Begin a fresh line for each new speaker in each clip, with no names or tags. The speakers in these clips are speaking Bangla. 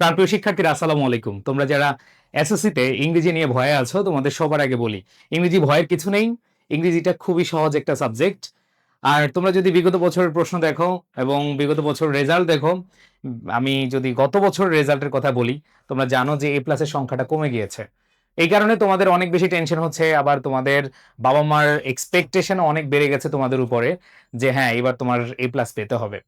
প্রাণপ্রিয় শিক্ষার্থীরা, আসসালামু আলাইকুম। তোমরা যারা এসএসসিতে ইংরেজি নিয়ে ভয়ে আছো, তোমাদের সবার আগে বলি, ইংরেজি ভয়ের কিছু নেই। ইংরেজিটা খুবই সহজ একটা সাবজেক্ট। আর তোমরা যদি বিগত বছরের প্রশ্ন দেখো এবং বিগত বছর রেজাল্ট দেখো, আমি যদি গত বছর রেজাল্টের কথা বলি, তোমরা জানো যে এ প্লাসের সংখ্যাটা কমে গিয়েছে। এই কারণে তোমাদের অনেক বেশি টেনশন হচ্ছে, আবার তোমাদের বাবা মার এক্সপেকটেশন অনেক বেড়ে গেছে তোমাদের উপরে যে হ্যাঁ এবার তোমার এ প্লাস পেতে হবে।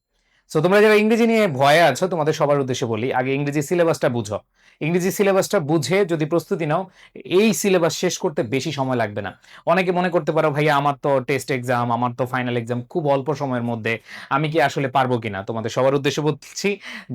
সো তোমরা যারা ইংরেজি নিয়ে ভয়ে আছো, তোমাদের সবার উদ্দেশ্যে বলি, আগে ইংরেজি সিলেবাসটা বুঝো। ইংরেজি সিলেবাসটা বুঝে যদি প্রস্তুতি নাও, এই সিলেবাস শেষ করতে বেশি সময় লাগবে না। অনেকে মনে করতে পারো, ভাইয়া, আমার তো টেস্ট এক্সাম আমার তো ফাইনাল এক্সাম খুব অল্প সময়ের মধ্যে, আমি কি আসলে পারব কিনা? তোমাদের সবার উদ্দেশ্যে বলছি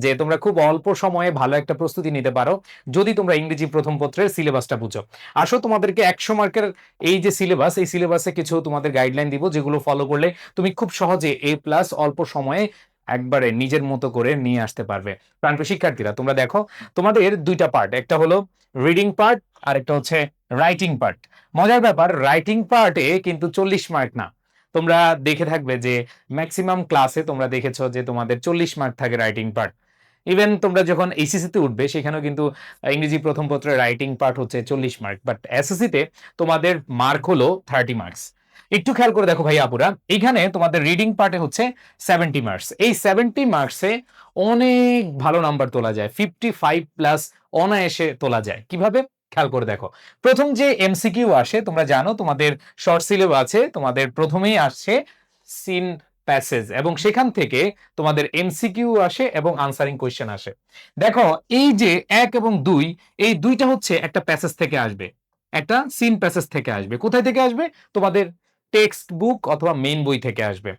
যে, তোমরা খুব অল্প সময়ে ভালো একটা প্রস্তুতি নিতে পারো, যদি তোমরা ইংরেজি প্রথম পত্রের সিলেবাসটা বুঝো। আসো, তোমাদেরকে একশো মার্কের এই যে সিলেবাস, এই সিলেবাসে কিছু তোমাদের গাইডলাইন দিব, যেগুলো ফলো করলে তুমি খুব সহজে এ প্লাস অল্প সময়ে একবারে নিজের মতো করে নিয়ে আসতে পারবে। প্রাণপ্রিয় শিক্ষার্থীরা, তোমরা দেখো, তোমাদের দুইটা পার্ট একটা হলো রিডিং পার্ট আর একটা হচ্ছে রাইটিং পার্ট মজার ব্যাপার রাইটিং পার্টে কিন্তু চল্লিশ মার্ক না। তোমরা দেখে থাকবে যে ম্যাক্সিমাম ক্লাসে তোমরা দেখেছ যে তোমাদের চল্লিশ মার্ক থাকে রাইটিং পার্ট ইভেন তোমরা যখন এইচএসসিতে উঠবে, সেখানেও কিন্তু ইংরেজি প্রথম পত্রের রাইটিং পার্ট হচ্ছে চল্লিশ মার্ক বাট এসএসসিতে তোমাদের মার্ক হলো থার্টি মার্কস একটু খেয়াল করে দেখো ভাই আপুরা। এখানে তোমাদের রিডিং পার্টে হচ্ছে সেভেন্টি মার্কস এই সেভেন্টি মার্কসে অনেক ভালো নাম্বার তোলা যায়। ফিফটি ফাইভ প্লাস অনায়াসে তোলা যায়। কীভাবে? খেয়াল করে দেখো। প্রথম যে এমসিকিউ আসে, তোমরা জানো, তোমাদের শর্ট সিলেবাস আছে, তোমাদের প্রথমেই আসছে সিন প্যাসেজ এবং সেখান থেকে তোমাদের এমসিকিউ আসে এবং আনসারিং কোয়েশ্চেন আসে। দেখো, এই যে এক এবং দুই, এই দুইটা হচ্ছে একটা প্যাসেজ থেকে আসবে। একটা সিন প্যাসেজ থেকে আসবে। কোথায় থেকে আসবে? তোমাদের টেক্সট বুক অথবা মেন বই থেকে আসবে।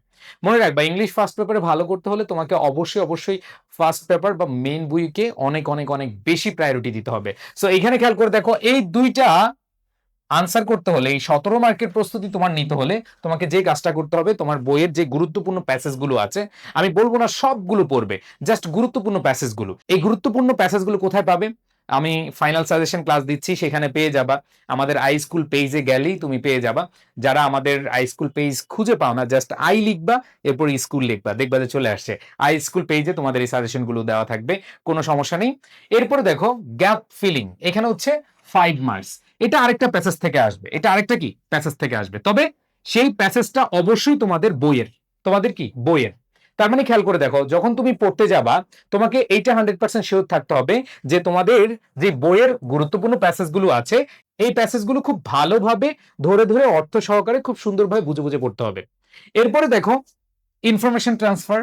মনে রাখবা ইংলিশ ফার্স্ট পেপারে ভালো করতে হলে তোমাকে অবশ্যই অবশ্যই ফার্স্ট পেপার বা মেন বইকে অনেক অনেক অনেক বেশি প্রায়োরিটি দিতে হবে। সো এখানে খেয়াল করে দেখো, এই দুইটা আনসার করতে হলে, এই সতেরো মার্কের প্রস্তুতি তোমার নিতে হলে তোমাকে যে কাজটা করতে হবে, তোমার বইয়ের যে গুরুত্বপূর্ণ প্যাসেজগুলো আছে, আমি বলব না সবগুলো পড়বে জাস্ট গুরুত্বপূর্ণ প্যাসেজগুলো এই গুরুত্বপূর্ণ প্যাসেজগুলো কোথায় পাবে? আমি ফাইনাল সাজেশন ক্লাস দিচ্ছি, সেখানে পেয়ে যাবা। আমাদের আই স্কুল পেজে গেলেই তুমি পেয়ে যাবা। যারা আমাদের আই স্কুল পেজ খুঁজে পাও না জাস্ট আই লিখবা, এরপর স্কুল লিখবা। দেখবা যে চলে আসছে। আই স্কুল পেজে তোমাদের এই সাজেশনগুলো দেওয়া থাকবে, কোনো সমস্যা নেই। এরপরে দেখো গ্যাপ ফিলিং এখানে হচ্ছে ফাইভ মার্কস এটা আরেকটা প্যাসেজ থেকে আসবে। এটা আরেকটা কি? প্যাসেজ থেকে আসবে। তবে সেই প্যাসেজটা অবশ্যই তোমাদের বইয়ের। তোমাদের কি? বইয়ের। তার মানে খেয়াল করে দেখো, যখন তুমি পড়তে যাবা, তোমাকে এইটা হান্ড্রেড পার্সেন্ট শিওর থাকতে হবে যে তোমাদের যে বইয়ের গুরুত্বপূর্ণ প্যাসেজগুলো আছে, এই প্যাসেজগুলো খুব ভালোভাবে ধরে ধরে অর্থ সহকারে খুব সুন্দরভাবে বুঝে বুঝে পড়তে হবে। এরপরে দেখো information transfer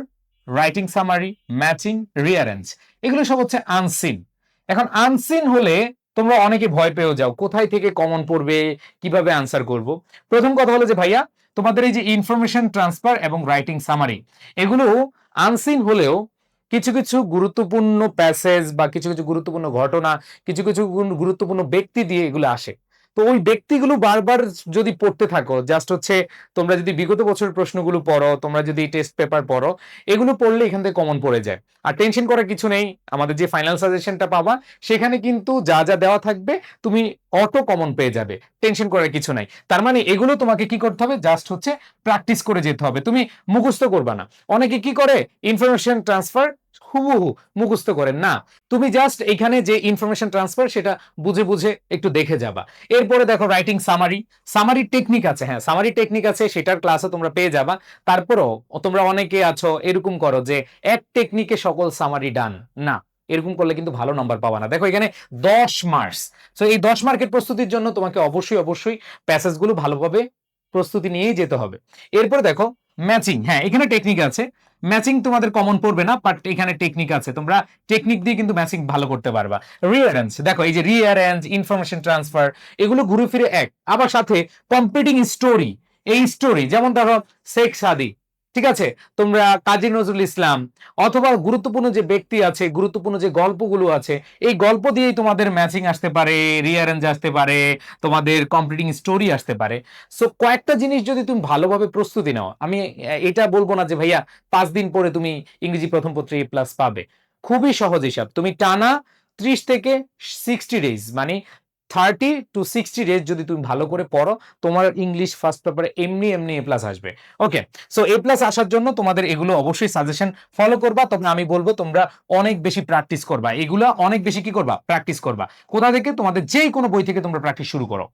writing summary matching rearrange এগুলো সব হচ্ছে আনসিন এখন আনসিন হলে তোমরা অনেকে ভয় পেয়েও যাও, কোথায় থেকে কমন পড়বে, কীভাবে আনসার করব? প্রথম কথা হলো যে ভাইয়া তোমাদের এই যে ইনফরমেশন ট্রান্সফার এবং রাইটিং সামারি এগুলো আনসিন হলেও কিছু কিছু গুরুত্বপূর্ণ প্যাসেজ বা কিছু কিছু গুরুত্বপূর্ণ ঘটনা, কিছু কিছু গুরুত্বপূর্ণ ব্যক্তি দিয়ে এগুলো আসে। তো ওই ব্যক্তিগুলো বারবার যদি পড়তে থাকো জাস্ট হচ্ছে তোমরা যদি বিগত বছরের প্রশ্নগুলো পড়ো, তোমরা যদি টেস্ট পেপার পড়ো, এগুলো পড়লে এখান থেকে কমন পড়ে যায়। আর টেনশন করার কিছু নেই, আমাদের যে ফাইনাল সাজেশনটা পাবা, সেখানে কিন্তু যা যা দেওয়া থাকবে, তুমি অটো কমন পেয়ে যাবে টেনশন করার কিছু নাই। তার মানে এগুলো তোমাকে কি করতে হবে? জাস্ট হচ্ছে প্র্যাকটিস করে যেতে হবে। তুমি মুখস্থ করবা না। অনেকে কি করে? ইনফরমেশন ট্রান্সফার হুবহু মুখস্থ করেন। না, তুমি জাস্ট এখানে যে ইনফরমেশন ট্রান্সফার সেটা বুঝে বুঝে একটু দেখে যাবা। এরপরে দেখো রাইটিং সামারি সামারি টেকনিক আছে হ্যাঁ সামারি টেকনিক আছে, সেটার ক্লাসে তোমরা পেয়ে যাবা। তারপরও তোমরা অনেকে আছো, এরকম করো যে এক টেকনিকে সকল সামারি ডান না, এরকম করলে কিন্তু ভালো নাম্বার পাবা না। দেখো এখানে দশ মার্কস তো এই দশ মার্কের প্রস্তুতির জন্য তোমাকে অবশ্যই অবশ্যই প্যাসেজগুলো ভালোভাবে প্রস্তুতি নিয়েই যেতে হবে। এরপরে দেখো ম্যাচিং হ্যাঁ এখানে টেকনিক আছে। ম্যাচিং তোমাদের কমন পড়বে না বাট এখানে টেকনিক আছে। তোমরা টেকনিক দিয়ে কিন্তু ম্যাচিং ভালো করতে পারবা। রিয়ারেঞ্জ দেখো, এই যে রিয়ারেঞ্জ ইনফরমেশন ট্রান্সফার এগুলো ঘুরে ফিরে এক। আবার সাথে কম্পিটিং স্টোরি এই স্টোরি যেমন ধরো, শেখ সাদি ঠিক আছে? তোমরা কাজী নজরুল ইসলাম অথবা গুরুত্বপূর্ণ যে ব্যক্তি আছে, গুরুত্বপূর্ণ যে গল্পগুলো আছে, এই গল্প দিয়েই তোমাদের ম্যাচিং আসতে পারে রিয়ারেঞ্জ আসতে পারে, তোমাদের কম্পিটিং স্টোরি আসতে পারে। সো কয়েকটা জিনিস যদি তুমি ভালোভাবে প্রস্তুতি নাও, আমি এটা বলব না যে, ভাইয়া, পাঁচ দিন পরে তুমি ইংরেজি প্রথম পত্রে এ প্লাস পাবে। খুবই সহজ হিসাব। তুমি টানা ত্রিশ থেকে সিক্সটি ডেজ মানে থার্টি টু সিক্সটি ডেজ যদি তুমি ভালো করে পড়ো, তোমার ইংলিশ ফার্স্ট পেপারে এমনি এমনি এ প্লাস আসবে। ওকে সো এ প্লাস আসার জন্য তোমাদের এগুলো অবশ্যই সাজেশন ফলো করবা। তবে আমি বলব, তোমরা অনেক বেশি প্র্যাকটিস করবা। এগুলো অনেক বেশি কি করবা? প্র্যাকটিস করবা। কোথা থেকে? তোমাদের যেই কোনো বই থেকে তোমরা প্র্যাকটিস শুরু করো।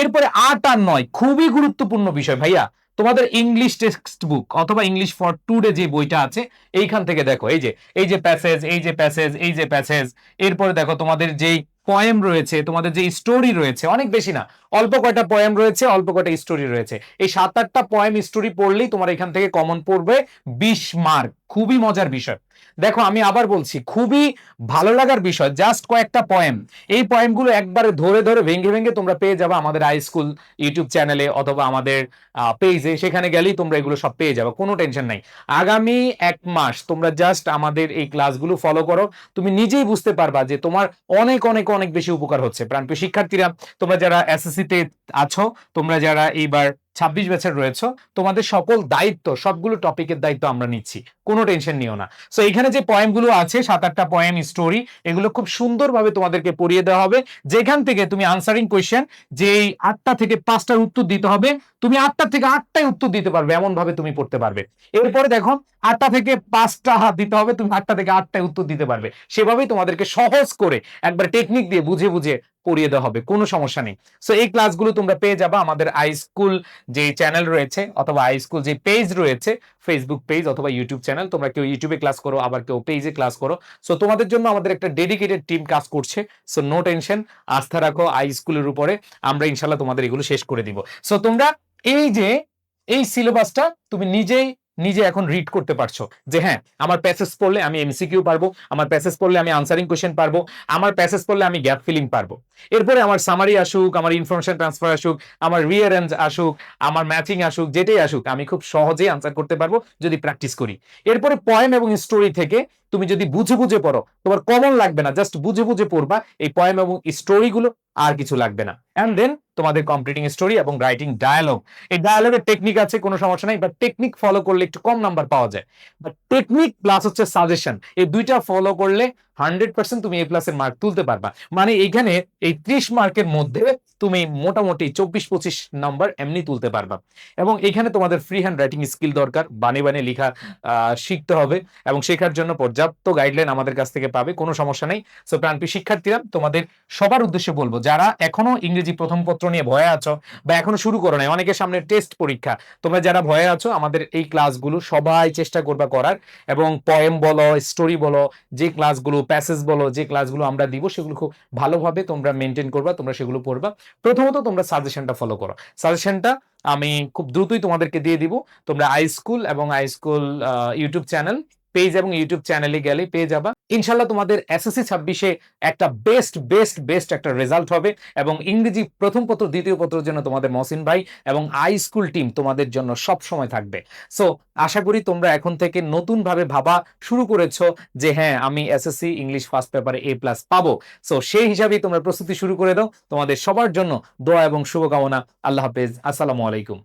এরপরে আট আর নয়, খুবই গুরুত্বপূর্ণ বিষয় ভাইয়া, তোমাদের ইংলিশ টেক্সট বুক অথবা ইংলিশ ফর টুডে যে বইটা আছে, এইখান থেকে দেখো, এই যে এই যে প্যাসেজ এই যে প্যাসেজ এই যে প্যাসেজ এরপরে দেখো তোমাদের যেই পয়েম রয়েছে, তোমাদের যে স্টোরি রয়েছে, অনেক বেশি না, অল্প কয়টা পয়েম রয়েছে, অল্প কয়টা স্টোরি রয়েছে। এই সাত আটটা পয়েম স্টোরি পড়লেই তোমার এখান থেকে কমন পড়বে বিশ মার্ক খুবই মজার বিষয়। দেখো, আমি আবার বলছি, খুবই ভালো লাগার বিষয় জাস্ট কয়েকটা পয়েম এই পয়েমগুলো একবারে ধরে ধরে ভেঙে ভেঙে তোমরা পেয়ে যাবে আমাদের হাই স্কুল ইউটিউব চ্যানেলে অথবা আমাদের পেজে সেখানে গেলেই তোমরা এগুলো সব পেয়ে যাবে, কোনো টেনশন নাই। আগামী এক মাস তোমরা জাস্ট আমাদের এই ক্লাসগুলো ফলো করো, তুমি নিজেই বুঝতে পারবা যে তোমার অনেক অনেক অনেক বেশি উপকার হচ্ছে। প্রাণপ্রিয় শিক্ষার্থীরা তোমরা যারা এসএসসি তে আছো তোমরা যারা এইবার ছাব্বিশ বছর রয়েছে। তোমাদের সকল দায়িত্ব, সবগুলো টপিকের দায়িত্ব আমরা নিচ্ছি। কোনো টেনশন নিও না। সো এখানে যে পয়েমগুলো আছে, সাত আটটা পয়েম স্টোরি এগুলো খুব সুন্দরভাবে তোমাদেরকে পড়িয়ে দেওয়া হবে। যেখান থেকে তুমি আনসারিং কোয়েশ্চেন যে এই আটটা থেকে পাঁচটার উত্তর দিতে হবে, তুমি আটটা থেকে আটটাই উত্তর দিতে পারবে এমন ভাবে তুমি পড়তে পারবে। এরপরে দেখো, আটটা থেকে পাঁচটা হাত দিতে হবে, তুমি আটটা থেকে আটটায় উত্তর দিতে পারবে। সেভাবেই তোমাদেরকে সহজ করে একবার টেকনিক দিয়ে বুঝে বুঝে পড়িয়ে দেওয়া হবে, কোনো সমস্যা নেই। সো এই ক্লাসগুলো তোমরা পেয়ে যাবা আমাদের আই স্কুল যে চ্যানেল রয়েছে অথবা আই স্কুল যে পেজ রয়েছে ফেসবুক পেজ অথবা ইউটিউব চ্যানেল তোমরা কেউ ইউটিউবে ক্লাস করো, আবার কেউ পেজে ক্লাস করো। সো তোমাদের জন্য আমাদের একটা ডেডিকেটেড টিম কাজ করছে। সো নো টেনশন আস্থা রাখো আই স্কুলের উপরে, আমরা ইনশাল্লাহ তোমাদের এগুলো শেষ করে দিব। সো তোমরা এই যে, এই সিলেবাসটা তুমি নিজেই নিজে এখন রিড করতে পারছ যে হ্যাঁ আমার প্যাসেজ পড়লে আমি এমসিকিউ পারব, আমার প্যাসেজ পড়লে আমি আনসারিং কোশ্চেন পারব, আমার প্যাসেজ পড়লে আমি গ্যাপ ফিলিং পারব। এরপরে আমার সামারি আসুক, আমার ইনফরমেশন ট্রান্সফার আসুক, আমার রিয়ারেঞ্জ আসুক, আমার ম্যাচিং আসুক, যেটাই আসুক, আমি খুব সহজেই আনসার করতে পারব যদি প্র্যাকটিস করি। এরপরে পয়েম এবং স্টোরি থেকে তুমি যদি বুঝে বুঝে পড়ো, তোমার কমন লাগবে না জাস্ট বুঝে বুঝে পড়বা এই পয়েম এবং স্টোরিগুলো আর কিছু লাগবে না। অ্যান্ড দেন তোমাদের কমপ্লিটিং স্টোরি এবং রাইটিং ডায়ালগ এই ডায়ালগের টেকনিক আছে, কোনো সমস্যা নাই বাট টেকনিক ফলো করলে একটু কম নাম্বার পাওয়া যায়। বাট টেকনিক প্লাস হচ্ছে সাজেশন এই দুইটা ফলো করলে হান্ড্রেড পার্সেন্ট তুমি এ প্লাসের মার্ক তুলতে পারবা। মানে এইখানে এই ত্রিশ মার্কের মধ্যে তুমি মোটামুটি চব্বিশ পঁচিশ নাম্বার এমনি তুলতে পারবা। এবং এখানে তোমাদের ফ্রি হ্যান্ড রাইটিং স্কিল দরকার, বানে বানে লেখা শিখতে হবে এবং শেখার জন্য পর্যাপ্ত গাইডলাইন আমাদের কাছ থেকে পাবে, কোনো সমস্যা নেই। সো প্রাণপ্রিয় শিক্ষার্থীরা, তোমাদের সবার উদ্দেশ্যে বলব, যারা এখনও ইংরেজি প্রথম পত্র নিয়ে ভয়ে আছো বা এখনও শুরু করো নাই, অনেকের সামনে টেস্ট পরীক্ষা, তোমরা যারা ভয়ে আছো, আমাদের এই ক্লাসগুলো সবাই চেষ্টা করবা করার এবং পয়েম বলো স্টোরি বলো, যে ক্লাসগুলো প্যাসেজ বলো, যে ক্লাসগুলো আমরা দিব, সেগুলো খুব ভালোভাবে তোমরা মেনটেন করবা, তোমরা সেগুলো পড়বা। প্রথমত তোমরা সাজেশনটা ফলো করো। সাজেশনটা আমি খুব দ্রুতই তোমাদেরকে দিয়ে দিব। তোমরা আই স্কুল এবং I school YouTube channel page এবং ইউটিউব চ্যানেলে গেলে পেয়ে যাবা। ইনশাল্লাহ তোমাদের এসএসসি ছাব্বিশে একটা বেস্ট বেস্ট বেস্ট একটা রেজাল্ট হবে এবং ইংরেজি প্রথম পত্র, দ্বিতীয় পত্রের জন্য তোমাদের মহসিন ভাই এবং আই স্কুল টিম তোমাদের জন্য সব সময় থাকবে। সো আশা করি তোমরা এখন থেকে নতুন ভাবে ভাবা শুরু করেছ যে হ্যাঁ আমি এসএসসি ইংলিশ ফার্স্ট পেপারে এ প্লাস পাবো। সো সেই হিসাবেই তোমরা প্রস্তুতি শুরু করে দাও। তোমাদের সবার জন্য দোয়া এবং শুভকামনা। আল্লাহ হাফেজ। আসসালামু আলাইকুম।